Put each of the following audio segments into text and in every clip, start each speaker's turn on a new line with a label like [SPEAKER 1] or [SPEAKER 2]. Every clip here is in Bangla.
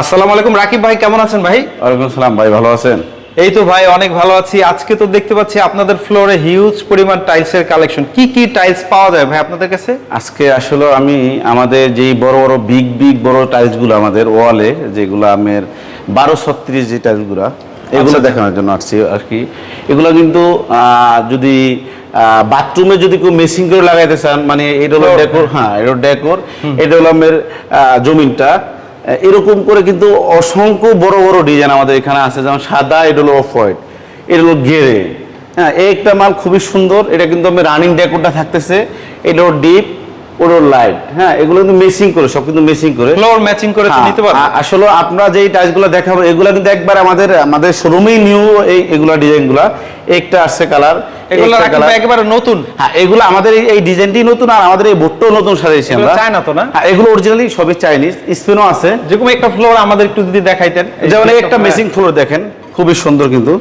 [SPEAKER 1] আসসালামু আলাইকুম। রাকিব ভাই কেমন আছেন ভাই?
[SPEAKER 2] ওয়ালাইকুম সালাম ভাই ভালো আছেন?
[SPEAKER 1] এই তো ভাই অনেক ভালো আছি। আজকে তো দেখতে পাচ্ছি আপনাদের ফ্লোরে হিউজ পরিমাণ টাইলসের কালেকশন কি কি টাইলস পাওয়া যায় ভাই আপনাদের কাছে?
[SPEAKER 2] আজকে আসলে আমি আমাদের যেই বড় বড় বিগ বিগ বড় টাইলসগুলো আমাদের ওয়ালে যেগুলো আমের বারো ছত্রিশ যে টাইলসগুলো এগুলো
[SPEAKER 1] আচ্ছা।
[SPEAKER 2] দেখানোর জন্য আসছি আর কি। এগুলো কিন্তু আহ, যদি বাথরুমে যদি কেউ মেশিং করে লাগাইতে চান মানে এটা হলো ডেকোর হ্যাঁ এটা ডেকোর এটা হলো আমের জমিনটা। এরকম করে কিন্তু অসংখ্য বড় বড় ডিজাইন আমাদের এখানে আছে, যেমন সাদা, এটা হলো অফ হোয়াইট এটা হলো গেরে হ্যাঁ একটা মাল খুবই সুন্দর, এটা কিন্তু আমি রানিং ডেকোরটা থাকতেছে, এটা হলো ডিপ ওটা লাইট হ্যাঁ এগুলো কিন্তু মেসিং করে সব কিন্তু মেসিং করে।
[SPEAKER 1] ফ্লোর ম্যাচিং করে
[SPEAKER 2] হ্যাঁ,
[SPEAKER 1] নিতে পারবেন
[SPEAKER 2] আসলে যেই টাইলসগুলো দেখাবো এগুলো কিন্তু একবার আমাদের আমাদের শোরুমেই নিউ এই এগুলা ডিজাইনগুলা একটা আসছে কালার
[SPEAKER 1] এগুলো একেবারে নতুন।
[SPEAKER 2] হ্যাঁ এগুলো আমাদের এই- ডিজাইনটি নতুন আর আমাদের এই বোর্ডটাও নতুন আমরা।
[SPEAKER 1] চায়না তো না?
[SPEAKER 2] হ্যাঁ এগুলো অরিজিনালি সবই চাইনিজ স্পেনও আছে।
[SPEAKER 1] যেরকম একটা ফ্লোর আমাদের একটু যদি দেখাইতেন
[SPEAKER 2] যেমন একটা মেসিং ফ্লোর দেখেন খুবই সুন্দর কিন্তু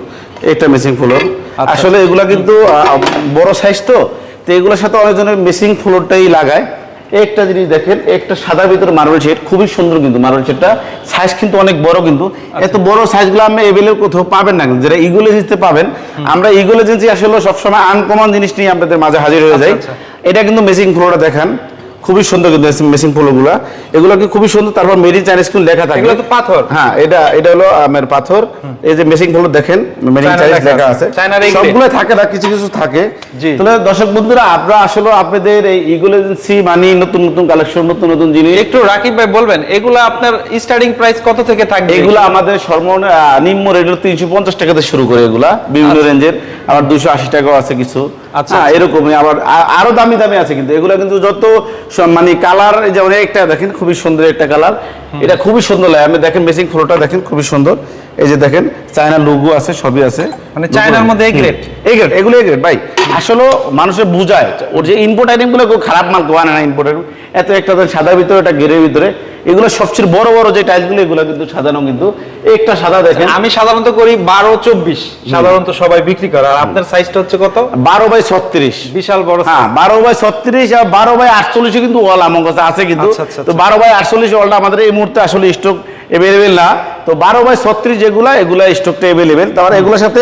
[SPEAKER 2] একটা মেসিং ফ্লোর
[SPEAKER 1] আচ্ছা।
[SPEAKER 2] আসলে এগুলা কিন্তু বড় সাইজ তো তো এগুলোর সাথে অনেকজনের মেসিং ফ্লোরটাই লাগায়। একটা জিনিস দেখেন একটা সাদা ভিতরে মার্বেল শেড খুবই সুন্দর কিন্তু মার্বেল শেডটা সাইজ কিন্তু অনেক বড় কিন্তু।
[SPEAKER 1] আচ্ছা।
[SPEAKER 2] এত বড় সাইজগুলো আপনি এভেলেবল কোথাও পাবেন না কিন্তু। যেটা ইগুলো এজেন্সিতে পাবেন আমরা ইগুলো এজেন্সি আসলে সবসময় আনকমন জিনিস নিয়ে আপনাদের মাঝে হাজির হয়ে যাই।
[SPEAKER 1] আচ্ছা,
[SPEAKER 2] এটা কিন্তু মেসিং ফ্লোরটা দেখেন। খুবই সুন্দর কিন্তু মেসিং ফ্লোরগুলো এগুলো কি খুবই সুন্দর তারপর মেড ইন চাইনিজ কিন্তু লেখা থাকে।
[SPEAKER 1] এগুলো তো পাথর।
[SPEAKER 2] হ্যাঁ এটা এটা হলো আমের পাথর। এই যে মেশিংগুলো দেখেন মেরিং
[SPEAKER 1] চায়না
[SPEAKER 2] চাইজ
[SPEAKER 1] লেখা আছে।
[SPEAKER 2] সবগুলো থাকে না কিছু কিছু থাকে। তাহলে দর্শক বন্ধুরা আপনারা আসলে আপনাদের এই ইগুলো এজেন্সি মানে নতুন নতুন কালেকশন নতুন নতুন জিনিস।
[SPEAKER 1] একটু রাকিব ভাই বলবেন এগুলো আপনার স্টার্টিং প্রাইস কত থেকে থাকবে?
[SPEAKER 2] এগুলো আমাদের সর্বনিম্ন নিম্ন রেট তিনশো পঞ্চাশ টাকাতে শুরু করে এগুলা। বিভিন্ন রেঞ্জের আবার দুশো আশি টাকাও আছে কিছু।
[SPEAKER 1] আচ্ছা,
[SPEAKER 2] হ্যাঁ, এরকমই আবার আরও দামি দামি আছে কিন্তু। এগুলো কিন্তু যত মানে কালার যেমন একটা দেখেন খুবই সুন্দর একটা কালার এটা খুবই সুন্দর লাগে। আমি দেখেন মেসিং ফ্লোটা দেখেন খুবই সুন্দর। এই যে দেখেন চায়না লুগু আছে সবই আছে।
[SPEAKER 1] মানে চায়নার মধ্যে এই গ্রেড
[SPEAKER 2] এই গ্রেড এগুলো এই গ্রেড ভাই। আসলে মানুষের বুঝায় ওর যে ইনপুট আইটেমগুলো খুব খারাপ মাল আনে না ইনপুট আইটেম এত একটা তো সাদার ভিতরে একটা গেরের ভিতরে। এগুলো সবচেয়ে বড় বড় যে টাইলসগুলো এগুলো কিন্তু সাজানো কিন্তু একটা সাদা দেখেন।
[SPEAKER 1] আমি সাধারণত করি বারো চব্বিশ। সাধারণত সবাই বিক্রি করে। আর আপনার সাইজটা হচ্ছে কত?
[SPEAKER 2] বারো বাই ছত্রিশ।
[SPEAKER 1] বিশাল বড়
[SPEAKER 2] হ্যাঁ বারো বাই ছত্রিশ আর বারো বাই আটচল্লিশে কিন্তু ওয়াল আমার কাছে আছে কিন্তু।
[SPEAKER 1] আচ্ছা, আচ্ছা,
[SPEAKER 2] তো বারো বাই আটচল্লিশ ওয়ালটা আমাদের এই মুহূর্তে আসলে স্টক অ্যাভেলেবেল না। তো বারো বাই ছত্রিশ যেগুলা এগুলা স্টকটা অ্যাভেলেবেল তারপরে এগুলোর সাথে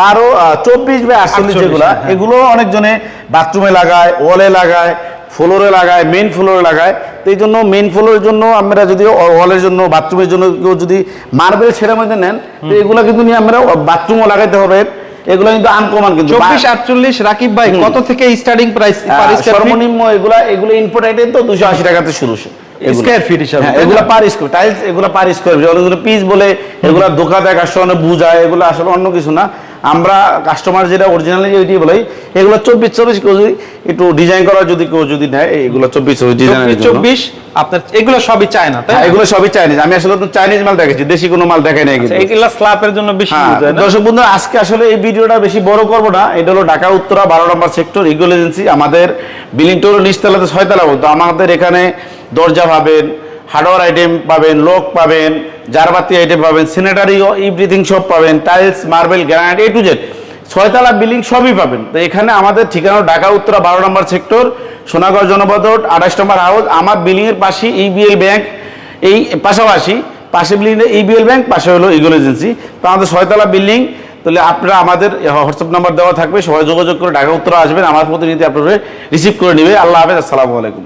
[SPEAKER 2] বারো চব্বিশ বাই আটচল্লিশ
[SPEAKER 1] 48
[SPEAKER 2] যেগুলা
[SPEAKER 1] হ্যাঁ।
[SPEAKER 2] এগুলো অনেকজনে বাথরুমে লাগায় ওয়ালে লাগায় ফ্লোরে লাগায় মেইন ফ্লোরে লাগায়। তো এই জন্য মেইন ফ্লোরের জন্য আমরা যদি ওয়ালের জন্য বাথরুমের জন্য কেউ যদি মার্বেল ছেড়ে মধ্যে নেন তো এগুলো কিন্তু নিয়ে আমরা বাথরুমও লাগাইতে হবে। এগুলো কিন্তু আনকমন কিন্তু।
[SPEAKER 1] চব্বিশ আটচল্লিশ রাকিব ভাই। কত থেকে স্টার্টিং প্রাইস
[SPEAKER 2] সর্বনিম্ন এগুলা এগুলো আইটেম তো দুশো আশি টাকাতে শুরু। এগুলো।
[SPEAKER 1] হিসাবে,
[SPEAKER 2] হ্যাঁ,
[SPEAKER 1] তাই না?
[SPEAKER 2] এগুলো পার স্কোয়ার টাইলস এগুলো পার স্কোয়ার অনেকগুলো পিস বলে এগুলো দোকা দেয় কাস্টমার বুঝায় এগুলো আসলে অন্য কিছু না। আমরা কাস্টমার যেটা অরিজিনালি যেটি বলাই এগুলো চব্বিশ চব্বিশ কেউ যদি একটু ডিজাইন করা যদি কেউ যদি নেয় এগুলো চব্বিশ চব্বিশ ডিজাইনের
[SPEAKER 1] চব্বিশ আপনার এগুলো সবই চায়না তাই
[SPEAKER 2] হ্যাঁ, এগুলো সবই চাইনিজ আমি আসলে তো চাইনিজ মাল দেখেছি দেশি কোনো মাল দেখাই নাই কিন্তু।
[SPEAKER 1] এগুলা স্ল্যাপের জন্য বেশি
[SPEAKER 2] হ্যাঁ,
[SPEAKER 1] হয়?
[SPEAKER 2] দর্শক বন্ধু আজকে আসলে এই ভিডিওটা বেশি বড় করব না। এটা হলো ঢাকা উত্তরা বারো নম্বর সেক্টর ইগল এজেন্সি আমাদের বিলিং টোর নিচতলাতে ছয়তলা বলতো আমাদের এখানে দরজা পাবেন হার্ডওয়ার আইটেম পাবেন লোক পাবেন, জারবাতি আইটেম পাবেন সিনেটারি এভরিথিং সব পাবেন tiles marble granite A to Z ছয়তলা building সবই পাবেন। তো এখানে আমাদের ঠিকানা ঢাকা উত্তরা বারো নম্বর সেক্টর, সোনাগড় জনপদ আঠাশ নম্বর হাউস। আমার বিল্ডিং এর পাশে ইবিএল ব্যাংক এই পাশাপাশি পাশে বিল্ডিং ইবিএল ব্যাংক পাশে হলো ইগল এজেন্সি তো আমাদের ছয়তলা বিল্ডিং, তাহলে আপনারা আমাদের হোয়াটসঅ্যাপ নাম্বার দেওয়া থাকবে, সবাই যোগাযোগ করে ঢাকা উত্তরা আসবেন, আমার প্রতিনিধি আপনাদের রিসিভ করে নেবে। আল্লাহ হাফেজ, আসসালামু আলাইকুম।